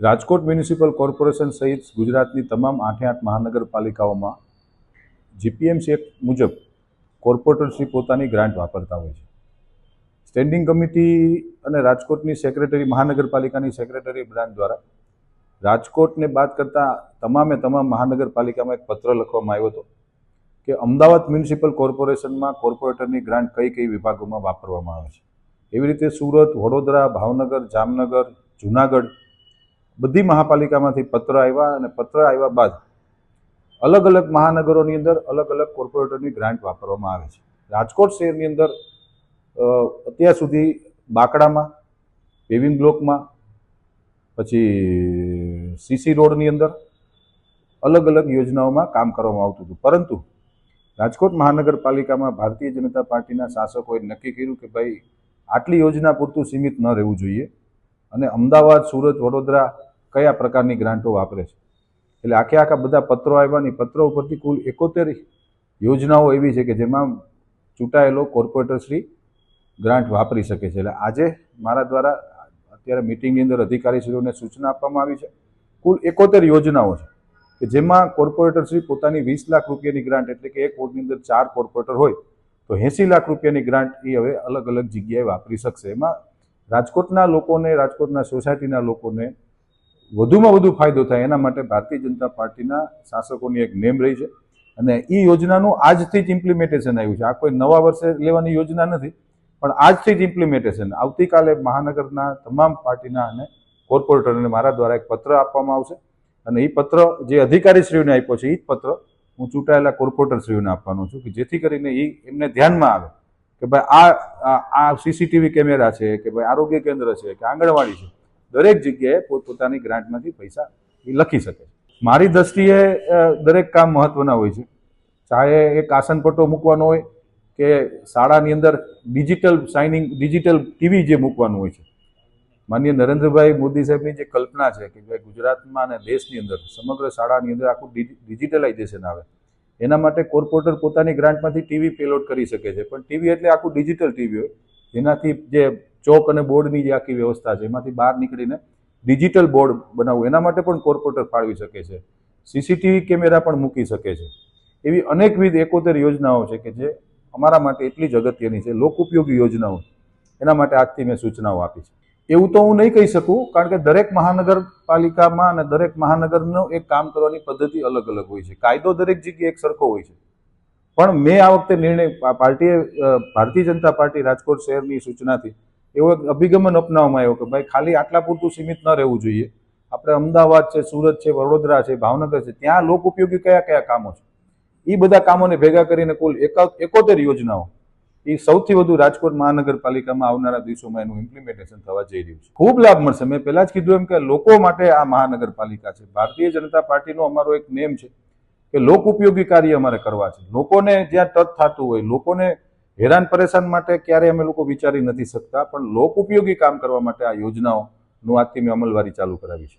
Rajkot municipal corporation સહિત ગુજરાતની તમામ આઠે આઠ મહાનગરપાલિકાઓમાં જીપીએમસી એક્ટ મુજબ કોર્પોરેટરશ્રી પોતાની ગ્રાન્ટ વાપરતા હોય છે. સ્ટેન્ડિંગ કમિટી અને રાજકોટની સેક્રેટરી, મહાનગરપાલિકાની સેક્રેટરી બ્રાન્ચ દ્વારા રાજકોટને બાદ કરતાં તમામે તમામ મહાનગરપાલિકામાં એક પત્ર લખવામાં આવ્યો હતો કે અમદાવાદ મ્યુનિસિપલ કોર્પોરેશનમાં કોર્પોરેટરની ગ્રાન્ટ કઈ કઈ વિભાગોમાં વાપરવામાં આવે છે. એવી રીતે સુરત, વડોદરા, ભાવનગર, જામનગર, જુનાગઢ બધી મહાપાલિકામાંથી પત્ર આવ્યા અને પત્ર આવ્યા બાદ અલગ અલગ મહાનગરોની અંદર અલગ અલગ કોર્પોરેટરની ગ્રાન્ટ વાપરવામાં આવે છે. રાજકોટ શહેરની અંદર અત્યાર સુધી બાકડામાં પેવિંગ બ્લોકમાં પછી સીસી રોડની અંદર અલગ અલગ યોજનાઓમાં કામ કરવામાં આવતું હતું. પરંતુ રાજકોટ મહાનગરપાલિકામાં ભારતીય જનતા પાર્ટીના શાસકોએ નક્કી કર્યું કે ભાઈ, આટલી યોજના પૂરતું સીમિત ન રહેવું જોઈએ અને અમદાવાદ, સુરત, વડોદરા કયા પ્રકારની ગ્રાન્ટો વાપરે છે? એટલે આખે આખા બધા પત્રો આવ્યા ને પત્રો ઉપરથી કુલ એકોતેર યોજનાઓ એવી છે કે જેમાં ચૂંટાયેલો કોર્પોરેટરશ્રી ગ્રાન્ટ વાપરી શકે છે. એટલે આજે મારા દ્વારા અત્યારે મિટિંગની અંદર અધિકારીશ્રીઓને સૂચના આપવામાં આવી છે. કુલ એકોતેર યોજનાઓ છે કે જેમાં કોર્પોરેટરશ્રી પોતાની વીસ લાખ રૂપિયાની ગ્રાન્ટ એટલે કે એક વોર્ડની અંદર ચાર કોર્પોરેટર હોય, તો એંસી લાખ રૂપિયાની ગ્રાન્ટ એ હવે અલગ અલગ જગ્યાએ વાપરી શકશે. એમાં રાજકોટના લોકોને, રાજકોટના સોસાયટીના લોકોને વધુમાં વધુ ફાયદો થાય એના માટે ભારતીય જનતા પાર્ટીના શાસકોની એક નેમ રહી છે. અને એ યોજનાનું આજથી જ ઇમ્પ્લિમેન્ટેશન આવ્યું છે. આ કોઈ નવા વર્ષે લેવાની યોજના નથી, પણ આજથી જ ઇમ્પ્લિમેન્ટેશન આવતીકાલે મહાનગરના તમામ પાર્ટીના અને કોર્પોરેટરને મારા દ્વારા એક પત્ર આપવામાં આવશે. અને એ પત્ર જે અધિકારીશ્રીઓને આપ્યો છે એ જ પત્ર હું ચૂંટાયેલા કોર્પોરેટરશ્રીઓને આપવાનો છું કે જેથી કરીને એ એમને ધ્યાનમાં આવે કે ભાઈ આ, આ- સીસીટીવી કેમેરા છે, કે ભાઈ આરોગ્ય કેન્દ્ર છે, કે આંગણવાડી છે. દરેક જગ્યાએ પોતપોતાની ગ્રાન્ટમાંથી પૈસા લખી શકે મારી દ્રષ્ટિએ દરેક કામ મહત્વના હોય છે. ચાહે એક આસનપટ્ટો મૂકવાનો હોય કે શાળાની અંદર ડિજિટલ સાઇનિંગ ડિજિટલ ટીવી જે મૂકવાનું હોય છે. માન્ય નરેન્દ્રભાઈ મોદી સાહેબની જે કલ્પના છે કે ભાઈ ગુજરાતમાં અને દેશની અંદર સમગ્ર શાળાની અંદર આખું ડિજિટલાઇઝેશન આવે, એના માટે કોર્પોરેટર પોતાની ગ્રાન્ટમાંથી ટીવી પેલોડ કરી શકે છે. પણ ટીવી એટલે આખું ડિજિટલ ટીવી હોય. જેનાથી જે ચોક અને બોર્ડની જે આખી વ્યવસ્થા છે, એમાંથી બહાર નીકળીને ડિજિટલ બોર્ડ બનાવવું, એના માટે પણ કોર્પોરેટર ફાળવી શકે છે, સીસીટીવી કેમેરા પણ મૂકી શકે છે. એવી અનેકવિધ એકોતેર યોજનાઓ છે કે જે અમારા માટે એટલી જ અગત્યની છે લોક ઉપયોગી યોજનાઓ. એના માટે આજથી મેં સૂચનાઓ આપી છે. એવું તો હું નહીં કહી શકું, કારણ કે દરેક મહાનગરપાલિકામાં અને દરેક મહાનગરનું એક કામ કરવાની પદ્ધતિ અલગ અલગ હોય છે. કાયદો દરેક જગ્યાએ એક સરખો હોય છે. પણ મેં આ વખતે નિર્ણય પાર્ટીએ ભારતીય જનતા પાર્ટી રાજકોટ શહેરની સૂચનાથી એવો એક અભિગમન અપનાવવામાં આવ્યો કે ભાઈ ખાલી આટલા પૂરતું સીમિત ન રહેવું જોઈએ. આપણે અમદાવાદ છે, સુરત છે, વડોદરા છે, ભાવનગર છે, ત્યાં લોક ઉપયોગી કયા કયા કામો છે? એ બધા કામોને ભેગા કરીને કુલ એકા- એકોતેર યોજનાઓ એ સૌથી વધુ રાજકોટ મહાનગરપાલિકામાં આવનારા દિવસોમાં એનું ઇમ્પ્લિમેન્ટેશન થવા જઈ રહ્યું છે. ખૂબ લાભ મળશે. મેં પહેલા જ કીધું એમ કે લોકો માટે આ મહાનગરપાલિકા છે. ભારતીય જનતા પાર્ટીનો અમારો એક નેમ છે કે લોક ઉપયોગી કાર્ય અમારે કરવા છે. લોકોને જ્યાં ટચ થતું હોય, લોકોને હેરાન પરેશાન માટે ક્યારેય અમે લોકો વિચારી નથી શકતા, પણ લોક ઉપયોગી કામ કરવા માટે આ યોજનાઓનું આજથી મેં અમલવારી ચાલુ કરાવી છે.